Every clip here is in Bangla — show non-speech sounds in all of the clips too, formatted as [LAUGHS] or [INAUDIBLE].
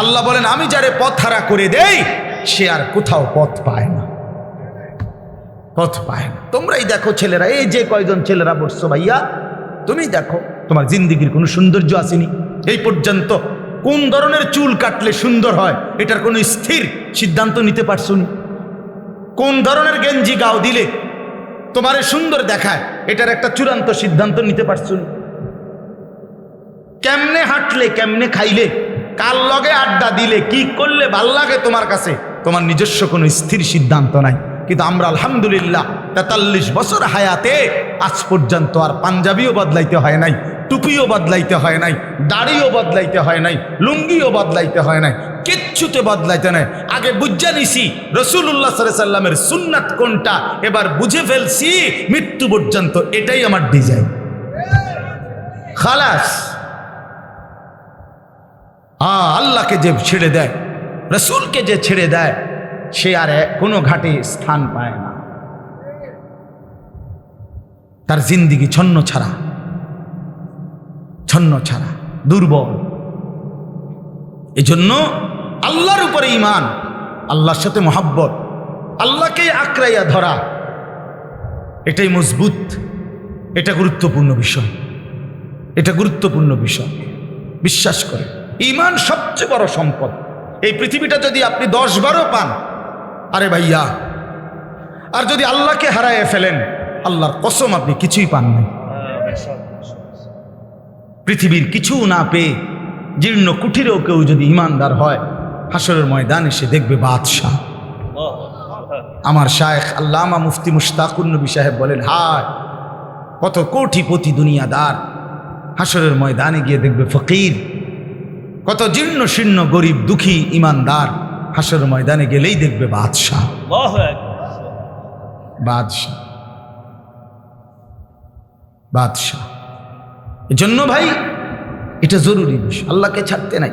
আল্লাহ বলেন, আমি যারে পথ হারা করে দেই, সে আর কোথাও পথ পায় না পথ পায় না তোমরাই দেখো ছেলেরা, এই যে কয়জন ছেলেরা বসছো ভাইয়া, তুমি দেখো, তোমার জিন্দিগির কোনো সৌন্দর্য আসেনি এই পর্যন্ত কোন ধরনের চুল কাটলে সুন্দর হয়, এটার কোনো স্থির সিদ্ধান্ত নিতে পারছ নি? কোন ধরনের গেঞ্জি গাও দিলে তোমারে সুন্দর দেখায়, এটার একটা চূড়ান্ত সিদ্ধান্ত নিতে পারছ নি? কেমনে হাঁটলে, কেমনে খাইলে? কার লগে আড্ডা দিলে, কি করলে ভালো লাগে তোমার কাছে? তোমার নিজস্ব কোনো স্থির সিদ্ধান্ত নাই। কিন্তু আমরা আলহামদুলিল্লাহ তেতাল্লিশ বছর হায়াতে আজ পর্যন্ত আর পাঞ্জাবিও বদলাইতে হয় নাই, টুপিও বদলাইতে হয় নাই, দাড়িও বদলাইতে হয় নাই, লুঙ্গিও বদলাইতে হয় নাই, কিচ্ছুতে বদলাইতে নাই। আগে বুঝা নিছি রসুল্লাহ সাল্লামের সুন্নাত কোনটা, এবার বুঝে ফেলছি, মৃত্যু পর্যন্ত এটাই আমার ডিজাইন। খালাস। আল্লাহকে যে ছেড়ে দেয়, রসুলকে যে ছেড়ে দেয়, সে আর কোনো ঘাটে স্থান পায় না। তার জিন্দিগি ছন্ন ছাড়া ছন্ন ছাড়া, দুর্বল। এজন্য আল্লাহর উপরে ইমান আল্লাহর সাথে মহাব্বত, আল্লাহকে আঁকড়াইয়া ধরা, এটাই মজবুত, এটা গুরুত্বপূর্ণ বিষয়। এটা গুরুত্বপূর্ণ বিষয়। বিশ্বাস করে ইমান সবচেয়ে বড় সম্পদ। এই পৃথিবীটা যদি আপনি দশ বারো পান, আরে ভাইয়া, আর যদি আল্লাহকে হারায় ফেলেন, আল্লাহর কসম আপনি কিছুই পান নাই। পৃথিবীর কিছু না পেয়ে জীর্ণ কুঠিরেও কেউ যদি ইমানদার হয় হাসরের ময়দানে এসে দেখবে বাদশাহ। আমার শায়েখ আল্লামা মুফতি মুশতাকুর নবী সাহেব বলেন, হায়, কত কোটিপতি দুনিয়াদার। হাসরের ময়দানে গিয়ে দেখবে ফকির কত জীর্ণ শীর্ণ গরিব দুঃখী ইমানদার হাসর ময়দানে গেলেই দেখবে বাদশাহ। বাদশাহ। বাদশাহ। এজন্য ভাই এটা জরুরি বিষয়। আল্লাহকে ছাড়তে নাই।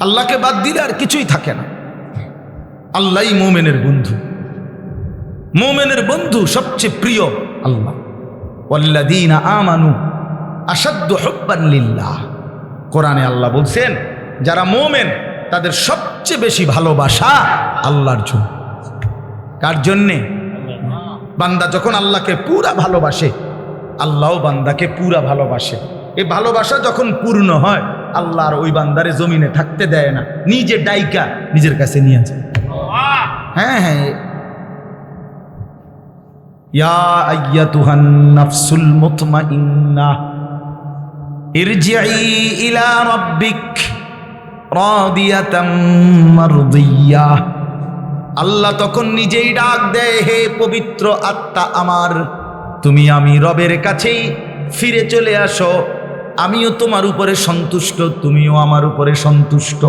আল্লাহকে বাদ দিলে আর কিছুই থাকে না। আল্লাহই মোমেনের বন্ধু। মোমেনের বন্ধু সবচেয়ে প্রিয় আল্লাহ। ওয়াল্লাযীনা আমানু আসাদ্দু হুব্বান লিল্লাহ। কোরআনে আল্লাহ বলছেন, যারা মোমেন, তাদের সবচেয়ে বেশি ভালোবাসা আল্লাহর জন্য। কার জন্যে? বান্দা যখন আল্লাহকে পুরা ভালোবাসে আল্লাহও বান্দাকে পুরা ভালোবাসে। এই ভালোবাসা যখন পূর্ণ হয় আল্লাহর ওই বান্দারে জমিনে থাকতে দেয় না, নিজে ডাইকা নিজের কাছে নিয়ে যায়। হ্যাঁ হ্যাঁ। ইয়া আইয়াতুহান নাফসুল মুতমাইন্নাহ আল্লাহ তখন নিজেই ডাক দেয়, হে পবিত্র আত্মা আমার, তুমি আমি রবের কাছেই ফিরে চলে আসো। আমিও তোমার উপরে সন্তুষ্ট, তুমিও আমার উপরে সন্তুষ্ট।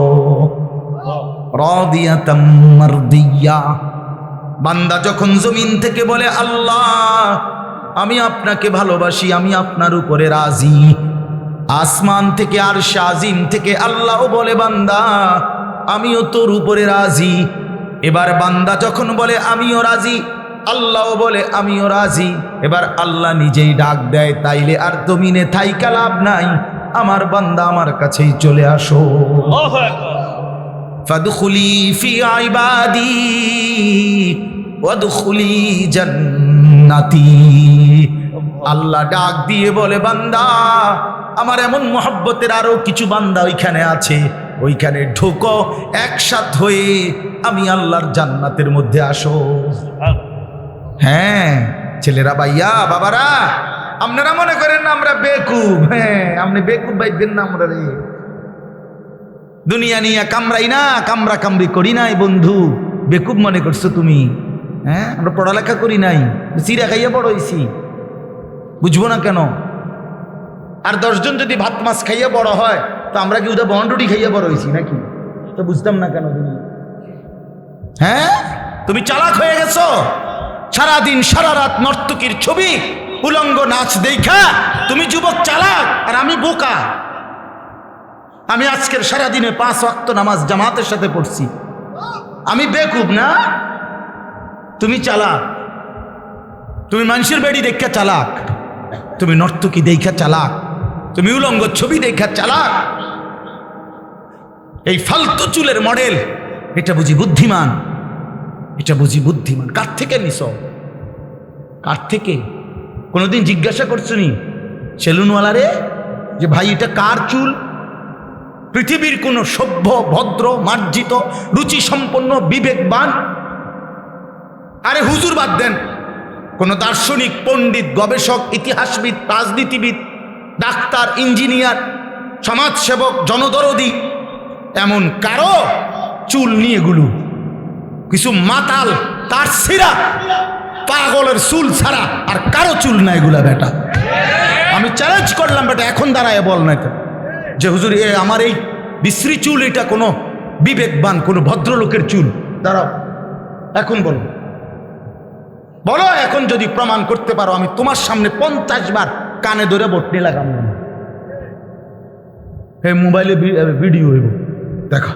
বান্দা যখন জমিন থেকে বলে, আল্লাহ, আমি আপনাকে ভালোবাসি, আমি আপনার উপরে রাজি। আসমান থেকে আর শাজিম থেকে আল্লাহ বলে বান্দা আমিও তোর উপরে রাজি। এবার বান্দা যখন বলে আমিও রাজি আল্লাহ বলে আমিও রাজি। এবার আল্লাহ নিজেই ডাক দেয় তাইলে আর জমিনে থাইকা লাভ নাই। আমার বান্দা আমার কাছেই চলে আসো। ফাদখুলি ফি ইবাদি ওয়াদখুলি জান্নাতি। আল্লাহ ডাক দিয়ে বলে বান্দা আমার এমন মহব্বতের আরও কিছু বান্দা ওইখানে আছে। ওইখানে ঢোকো, একসাথ হয়ে আমি আল্লাহর জান্নাতের মধ্যে আসো। হ্যাঁ ছেলেরা ভাইয়া, বাবারা, আপনারা মনে করেন না আমরা বেকুব। হ্যাঁ আপনি বেকুব ভাইবেন না আমরা রে। দুনিয়া নিয়ে কামড়াই না, কামড়া কামড়ি করি নাই বন্ধু। বেকুব মনে করছ তুমি? হ্যাঁ আমরা পড়ালেখা করি নাই চিরা খাইয়া বড় হয়েছি বুঝব না কেন? আর দশজন যদি ভাত মাছ খাইয়া বড় হয়, তো আমরা কি ওদের বন্ডুটি খাইয়া বড় হয়েছি নাকি? তো বুঝতাম না কেন তুমি? হ্যাঁ? তুমি চালাক হয়ে গেছো? সারাদিন সারা রাত নর্তকীর ছবি, উলঙ্গ নাচ দেখা। তুমি যুবক চালাক, আর আমি বোকা। আমি আজকের সারাদিনে পাঁচ ওয়াক্ত নামাজ জামাতের সাথে পড়ছি। আমি বেকুব না? তুমি চালাক। তুমি মানুষের বেড়ি দেখা চালাক। তুমি নর্তকী দেখা চালাক। তুমি উলঙ্গ ছবি দেখা চালাক। এই ফালতু চুলের মডেল, এটা বুঝি বুদ্ধিমান? এটা বুঝি বুদ্ধিমান। কার থেকে নিস কার থেকে? কোনোদিন জিজ্ঞাসা করছ নি? সেলুনওয়ালারে যে ভাই, এটা কার চুল? পৃথিবীর কোনো সভ্য, ভদ্র, মার্জিত রুচি সম্পন্ন বিবেকবান? আরে হুজুর বাদ দেন। কোন দার্শনিক, পণ্ডিত, গবেষক, ইতিহাসবিদ, রাজনীতিবিদ ডাক্তার, ইঞ্জিনিয়ার, সমাজসেবক, জনদরদি, এমন কারও চুল নিয়ে গুলু। কিছু মাতাল, তার সিরা পাগলের চুল ছাড়া আর কারও চুল নাই এগুলা বেটা। আমি চ্যালেঞ্জ করলাম বেটা, এখন দাঁড়ায় বল না তো। যে হুজুর, এ আমার এই বিশ্রী চুল, এটা কোনো বিবেকবান, কোনো ভদ্রলোকের চুল। দাঁড়াও, এখন বলো। বলো, এখন যদি প্রমাণ করতে পারো, আমি তোমার সামনে পঞ্চাশ বার কানে ধরে বটনি লাগাম হে, মোবাইলে ভিডিও হইব। দেখো।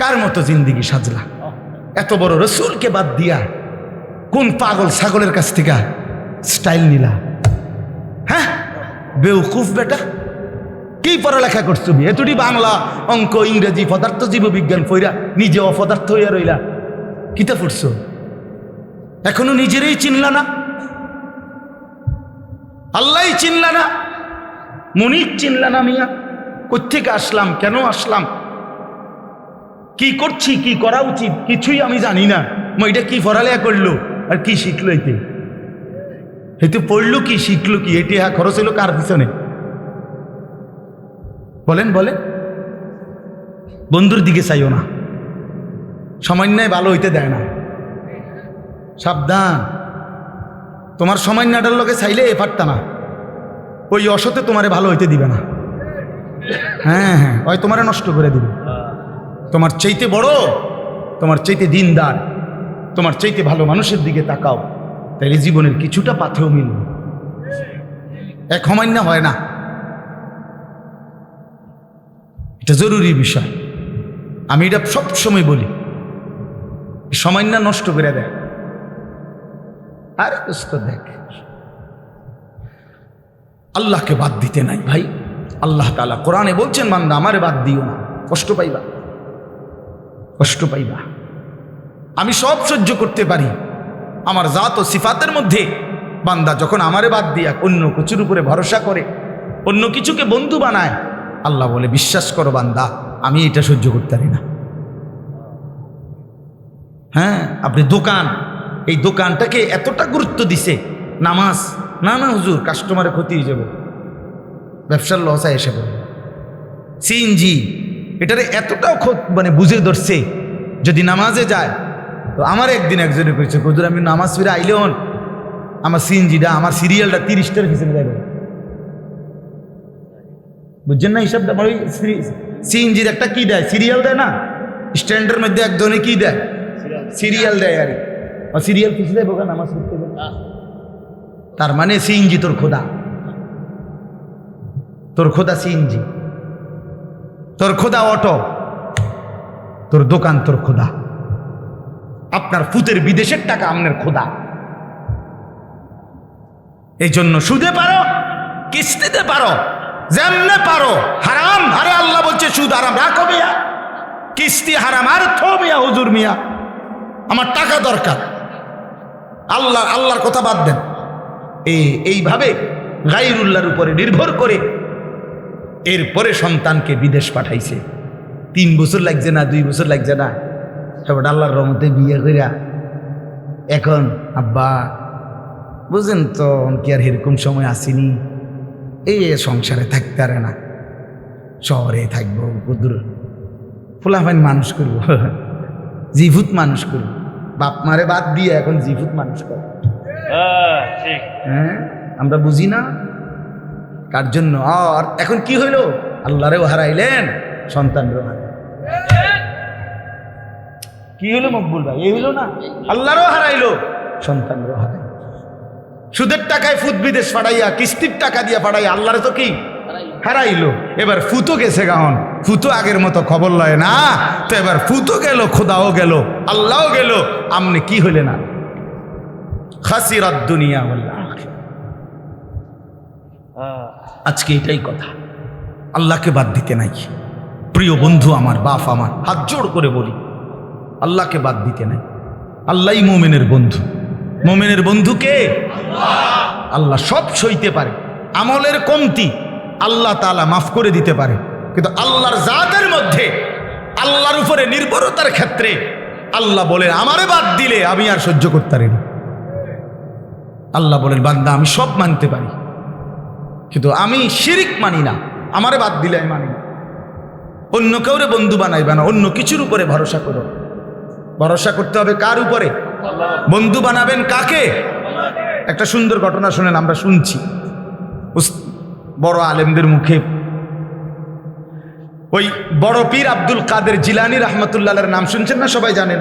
কার মতো জিন্দিগি সাজলা? এত বড় রসুলকে বাদ দিয়া কোন পাগল ছাগলের কাছ থেকে স্টাইল নিলা? হ্যাঁ? বেউকুফ বেটা। কি পড়ালেখা করছ তুমি? এতটি বাংলা অঙ্ক, ইংরেজি, পদার্থ, জীববিজ্ঞান ফইরা নিজে অপদার্থ হইয়া রইলা। কিতা পড়ছো? এখনও নিজেরই চিনলা না? আল্লাহ চিনলা না। মনির চিনলা না মিয়া। কোথেকে আসলাম, কেন আসলাম? কি করছি, কি করা উচিত? কিছুই আমি জানি না। এটা কি পড়ালেখা করল আর কি শিখলো এতে? এতে পড়ল কি, শিখলো কি? এটি হ্যাঁ খরচ হলো কার পিছনে? বলেন বলেন। বন্ধুর দিকে চাইও না। সামান্যায় ভালো হইতে দেয় না। সাবধান। তোমার সামান্যটার লোকে চাইলে এ পারতা না। ওই অসতে তোমারে ভালো হইতে দিবে না। হ্যাঁ হ্যাঁ ওই তোমারে নষ্ট করে দিবে। তোমার চাইতে বড়, তোমার চাইতে দিনদার, তোমার চাইতে ভালো মানুষের দিকে তাকাও। তাইলে জীবনের কিছুটা পাথেও মিলবে। এক সমান্য হয় না। এটা জরুরি বিষয়। আমি এটা সবসময় বলি। সময় না নষ্ট করে দেয়। আরে দোস্ত দেখ। আল্লাহকে বাদ দিতে নাই ভাই। আল্লাহ তালা কোরআনে বলছেন, বান্দা, আমারে বাদ দিও না। কষ্ট পাইবা। কষ্ট পাইবা। আমি সব সহ্য করতে পারি। আমার জাত ও সিফাতের মধ্যে বান্দা যখন আমারে বাদ দিয়া অন্য কিছুর উপরে ভরসা করে, অন্য কিছুকে বন্ধু বানায়, আল্লাহ বলে, বিশ্বাস করো বান্দা, আমি এটা সহ্য করতে পারি না। হ্যাঁ আপনি দোকান এই দোকানটাকে এতটা গুরুত্ব দিছে নামাজ। না না হুজুর কাস্টমারের ক্ষতি হয়ে যাব। ব্যবসার লসায় এসে পড়বে। সিএনজি এটারে এতটাও মানে বুঝে ধরছে যদি নামাজে যায় তো আমার একদিন একজনে কইছে হুজুর আমি নামাজ ফিরে আইলে হন। আমার সিএনজিটা আমার সিরিয়ালটা তিরিশটার পিছনে যাবে বুঝছেন না হিসাবটা আমার ওই সিএনজির একটা কি দেয়? সিরিয়াল দেয় না? স্ট্যান্ডের মধ্যে একজনে কি দেয়? সিরিয়াল দেয় আর সিরিয়াল কিছু দেয় বোকা নামাজ পড়তে গেলে। তার মানে সিএনজি তোর খোদা। তোর খোদা সিএনজি। তোর খোদা অটো। তোর দোকান তোর খোদা। আপনার ফুতের বিদেশের টাকা আপনার খোদা। এই জন্য সুদে পারো কিস্তিতে পারো যেমনে পারো হারাম আরে আল্লাহ বলছে সুদ হারাম। রাখো মিয়া। কিস্তি হারাম আর থো মিয়া হুজুর মিয়া। আমার টাকা দরকার। আল্লাহ আল্লাহর কথা বাদ দেন। এই এইভাবে গাইরুল্লাহর উপরে নির্ভর করে এরপরে সন্তানকে বিদেশ পাঠাইছে। তিন বছর লাগছে না, দুই বছর লাগছে না। তারপর আল্লাহর রহমতে বিয়ে করিয়া এখন আব্বা, বুঝেন তো কি আর এরকম সময় আসেনি। এই সংসারে থাকতে পারে না। শহরে থাকব, কুদুর। ফুলাফাইন মানুষ করব। [LAUGHS] জিভুত মানুষ করব। বাপ মারে বাদ দিয়ে এখন জিভুত মানুষ করে। হ্যাঁ হ্যাঁ? আমরা বুঝি না? কার জন্য? আর এখন কি হইল? আল্লাহরেও হারাইলেন সন্তানরেও হারাইলেন। কি হলো মকবুল ভাই? এই হইল না? আল্লাহরও হারাইলো সন্তানরেও হারাইলো। সুদের টাকায় ফুত বিদেশ পাঠাইয়া কিস্তির টাকা দিয়া পাঠাইয়া আল্লাহরে তো কি? হারাইলো। এবার ফুতো গেছে গাহন। ফুতো আগের মতো খবর লয় না। তো এবার ফুতো গেল, খোদাও গেল, আল্লাহও গেল। আমনে কি হইলে না? দুনিয়া আজকে এটাই কথা। আল্লাহকে বাদ দিতে নাই। প্রিয় বন্ধু আমার, বাপ আমার, হাত জোড় করে বলি। আল্লাহকে বাদ দিতে নাই। আল্লাহই মোমেনের বন্ধু। মোমেনের বন্ধু কে? আল্লাহ সব সইতে পারে। আমলের কমতি। আল্লাহ তালা মাফ করে দিতে পারে। কিন্তু আল্লাহর জাতের মধ্যে, আল্লাহর উপরে নির্ভরতার ক্ষেত্রে আল্লাহ বলেন, আমারে বাদ দিলে আমি আর সহ্য করতে পারি না। আল্লাহ বলেন, বান্দা, আমি সব মানতে পারি। কিন্তু আমি শিরিক মানি না। আমারে বাদ দিলে আমি মানি না। অন্য কাউরে বন্ধু বানাইবে না। অন্য কিছুর উপরে ভরসা করো। ভরসা করতে হবে কার উপরে? বন্ধু বানাবেন কাকে? একটা সুন্দর ঘটনা শুনেন, আমরা শুনছি। বড় আলেমদের মুখে। ওই বড় পীর আব্দুল কাদের জিলানি রহমতুল্লাহের নাম শুনছেন না সবাই জানেন?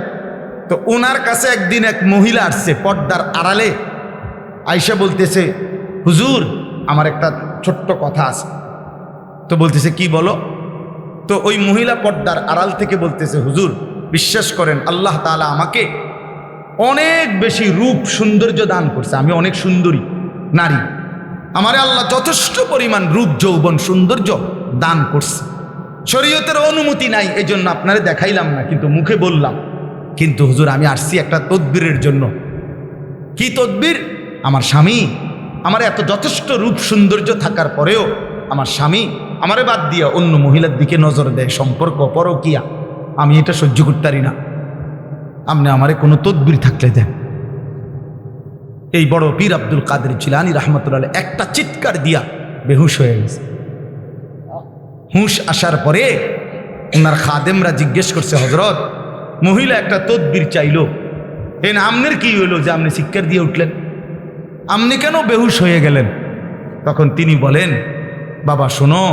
তো ওনার কাছে একদিন এক মহিলা আসছে পর্দার আড়ালে। আয়সা বলতেছে, হুজুর, আমার একটা ছোট্ট কথা আছে। তো বলতেছে, কি বলো? তো ওই মহিলা পর্দার আড়াল থেকে বলতেছে, হুজুর, বিশ্বাস করেন, আল্লাহ তাআলা আমাকে অনেক বেশি রূপ সৌন্দর্য দান করছে। আমি অনেক সুন্দরী, নারী। আমারে আল্লাহ যথেষ্ট পরিমাণ রূপ, যৌবন, সৌন্দর্য দান করছে। শরীয়তের অনুমতি নাই এই জন্য আপনারে দেখাইলাম না, কিন্তু মুখে বললাম। কিন্তু হুজুর, আমি আসছি একটা তদবিরের জন্য। কি তদবির? আমার স্বামী। আমার এত যথেষ্ট রূপ, সৌন্দর্য থাকার পরেও আমার স্বামী আমারে বাদ দিয়া অন্য মহিলার দিকে নজর দেয়, সম্পর্ক পরকিয়া। আমি এটা সহ্য করতে পারি না। আপনি আমারে কোনো তদবির থাকলে দেন। এই বড় পীর আব্দুল কাদের জিলানি রহমতুল্লাহ একটা চিৎকার দিয়া বেহুশ হয়ে গেছে। হুঁশ আসার পরে ওনার খাদেমরা জিজ্ঞেস করছে হজরত মহিলা একটা তদবির চাইলো। এ না, আমনের কি হইল যে আপনি শিক্ষার দিয়ে উঠলেন? আপনি কেন বেহুশ হয়ে গেলেন? তখন তিনি বলেন, বাবা, শোনো,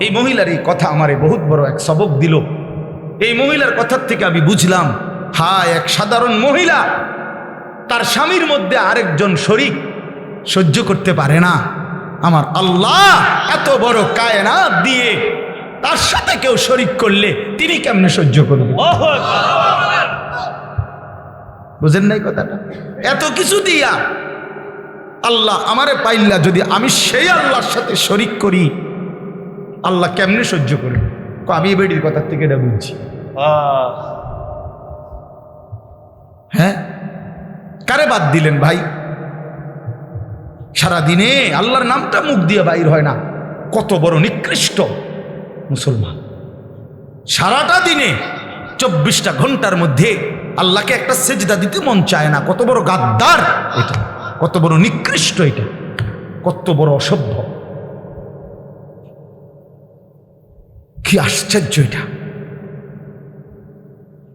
এই মহিলার এই কথা আমারে বহুত বড় এক সবক দিল। এই মহিলার কথার থেকে আমি বুঝলাম হ্যাঁ এক সাধারণ মহিলা তার স্বামীর মধ্যে আরেকজন শরিক সহ্য করতে পারে না। আমার আল্লাহ এত বড় কায়না দিয়ে তার সাথে কেউ শরিক করলে তিনি কেমনে সহ্য করবে? আল্লাহু বুঝেন নাই কথাটা? এত কিছু দিয়া আল্লাহ আমারে পাইল্লা যদি আমি সেই আল্লাহর সাথে শরিক করি আল্লাহ কেমনে সহ্য করবে? আমি বেডির কথার থেকে এটা বুঝছি। হ্যাঁ? কারে বাদ দিলেন ভাই? সারাদিনে আল্লাহর নামটা মুখ দিয়ে বাইর হয় না। কত বড় নিকৃষ্ট মুসলমান। সারাটা দিনে চব্বিশটা ঘণ্টার মধ্যে আল্লাহকে একটা সেজদা দিতে মন চায় না। কত বড় গাদ্দার এটা। কত বড় নিকৃষ্ট এটা। কত বড় অসভ্য। কি আশ্চর্য এটা।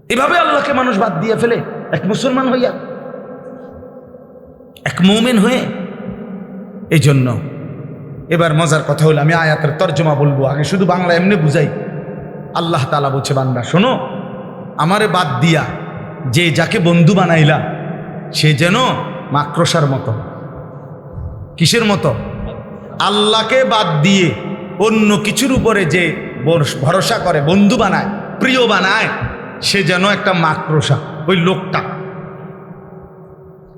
এভাবে আল্লাহকে মানুষ বাদ দিয়ে ফেলে, এক মুসলমান হইয়া এক মৌমেন হয়ে এই জন্য এবার মজার কথা হলো, আমি আয়াতের তর্জমা বলব। আগে শুধু বাংলা এমনি বুঝাই। আল্লাহ তালা বলছে, বান্দা, শোনো, আমারে বাদ দিয়া যে যাকে বন্ধু বানাইলা, সে যেন মাক্রসার মতো। কিসের মতো? আল্লাহকে বাদ দিয়ে অন্য কিছুর উপরে যে ভরসা করে, বন্ধু বানায়, প্রিয় বানায়, সে যেন একটা মাক্রসা ওই লোকটা।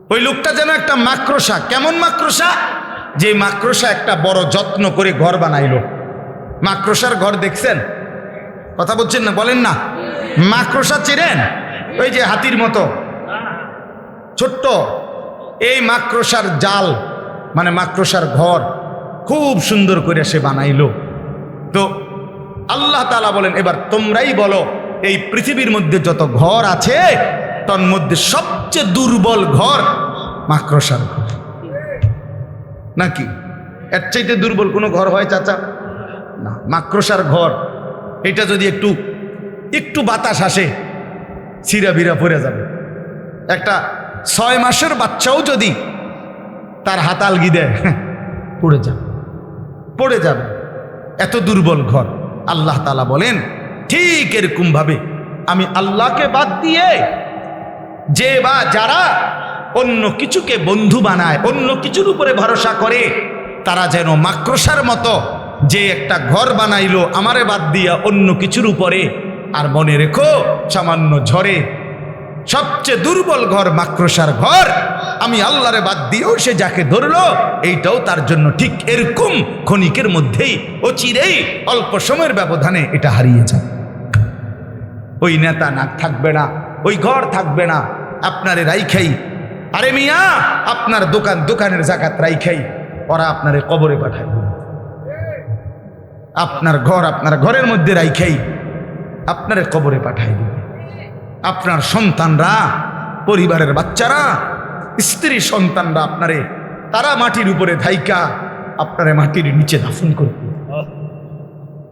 ওই লোকটা যেন একটা মাক্রসা কেমন মাক্রসা যে মাক্রসা একটা বড় যত্ন করে ঘর বানাইলো। মাক্রসার ঘর দেখছেন? কথা বলছেন না? বলেন না। মাক্রসা চিনেন? ওই যে হাতির মতো। ছোট্ট। এই মাক্রসার জাল মানে মাক্রসার ঘর, খুব সুন্দর করে সে বানাইলো। তো আল্লাহ তালা বলেন, এবার তোমরাই বলো, এই পৃথিবীর মধ্যে যত ঘর আছে তার মধ্যে সবচেয়ে দুর্বল ঘর মাকড়সার ঘর। নাকি? এর চাইতে দুর্বল কোনো ঘর হয় চাচা? না, মাকড়সার ঘর। এটা যদি একটু একটু বাতাস আসে বিরা পড়ে যাবে। একটা ছয় মাসের বাচ্চাও যদি তার হাত আলগি দেয়, [LAUGHS] পড়ে যাবে। পড়ে যাবে। এত দুর্বল ঘর। আল্লাহ তালা বলেন, ঠিক এরকম ভাবে আমি আল্লাহকে বাদ দিয়ে যে বা যারা অন্য কিছুকে বন্ধু বানায়, অন্য কিছুর উপরে ভরসা করে, তারা যেন মাক্রসার মতো যে একটা ঘর বানাইলো, আমারে বাদ দিয়া অন্য কিছুর উপরে। আর মনে রেখো, সামান্য ঝড়ে সবচেয়ে দুর্বল ঘর মাক্রসার ঘর, আমি আল্লাহরে বাদ দিয়েও সে যাকে ধরলো, এইটাও তার জন্য ঠিক এরকম ক্ষণিকের মধ্যেই ও চিরেই অল্প সময়ের ব্যবধানে এটা হারিয়ে যায়। ওই নেতা নাক থাকবে না, ওই ঘর থাকবে না আপনারে রাইখাই। আরে মিয়া, আপনার দোকান দোকানের জাকাত রাইখাই। ওরা আপনারে কবরে পাঠায় আপনার ঘর আপনার ঘরের মধ্যে রাইখাই আপনারে কবরে পাঠাই দিবে। আপনার সন্তানরা, পরিবারের বাচ্চারা, স্ত্রী সন্তানরা আপনারে তারা মাটির উপরে ধাইকা আপনারে মাটির নিচে দাফন করবে।